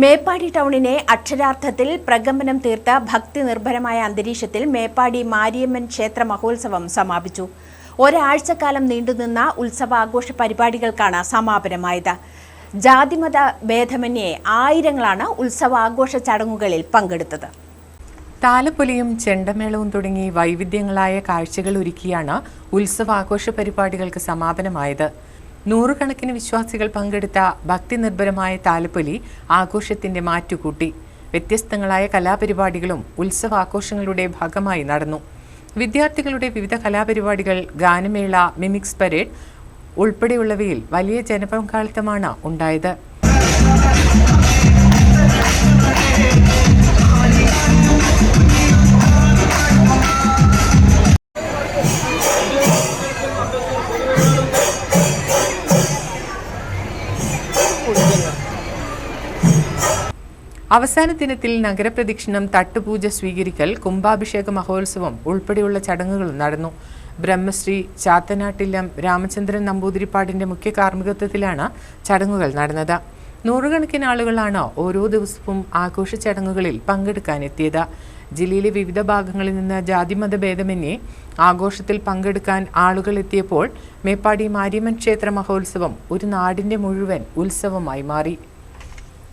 മേപ്പാടി ടൗണിനെ അക്ഷരാർത്ഥത്തിൽ പ്രകമ്പനം തീർത്ത ഭക്തി നിർഭരമായ അന്തരീക്ഷത്തിൽ മേപ്പാടി മാരിയമ്മൻ ക്ഷേത്ര മഹോത്സവം സമാപിച്ചു. ഒരാഴ്ചക്കാലം നീണ്ടുനിന്ന ഉത്സവാഘോഷ പരിപാടികൾക്കാണ് സമാപനമായത്. ജാതിമത ഭേദമന്യേ ആയിരങ്ങളാണ് ഉത്സവാഘോഷ ചടങ്ങുകളിൽ പങ്കെടുത്തത്. താലപ്പൊലിയും ചെണ്ടമേളവും തുടങ്ങി വൈവിധ്യങ്ങളായ കാഴ്ചകൾ ഒരുക്കിയാണ് ഉത്സവാഘോഷ പരിപാടികൾക്ക് സമാപനമായത്. നൂറുകണക്കിന് വിശ്വാസികൾ പങ്കെടുത്ത ഭക്തി നിർഭരമായ താലപ്പൊലി ആഘോഷത്തിന്റെ മാറ്റുകൂട്ടി. വ്യത്യസ്തങ്ങളായ കലാപരിപാടികളും ഉത്സവാഘോഷങ്ങളുടെ ഭാഗമായി നടന്നു. വിദ്യാർത്ഥികളുടെ വിവിധ കലാപരിപാടികൾ ഗാനമേള മിമിക്സ് പരേഡ് ഉൾപ്പെടെയുള്ളവയിൽ വലിയ ജനപങ്കാളിത്തമാണ് ഉണ്ടായത്. അവസാന ദിനത്തിൽ നഗരപ്രദക്ഷിണം തട്ടുപൂജ സ്വീകരിക്കൽ കുംഭാഭിഷേക മഹോത്സവം ഉൾപ്പെടെയുള്ള ചടങ്ങുകൾ നടന്നു. ബ്രഹ്മശ്രീ ചാത്തനാട്ടില്ലം രാമചന്ദ്രൻ നമ്പൂതിരിപ്പാടിന്റെ മുഖ്യ കാർമ്മികത്വത്തിലാണ് ചടങ്ങുകൾ നടന്നത്. നൂറുകണക്കിന് ആളുകളാണ് ഓരോ ദിവസവും ആഘോഷ ചടങ്ങുകളിൽ പങ്കെടുക്കാനെത്തിയത്. ജില്ലയിലെ വിവിധ ഭാഗങ്ങളിൽ നിന്ന് ജാതിമത ഭേദമന്യേ ആഘോഷത്തിൽ പങ്കെടുക്കാൻ ആളുകൾ എത്തിയപ്പോൾ മേപ്പാടി മാരിയമ്മൻ ക്ഷേത്ര മഹോത്സവം ഒരു നാടിന്റെ മുഴുവൻ ഉത്സവമായി മാറി.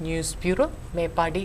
News bureau Meppadi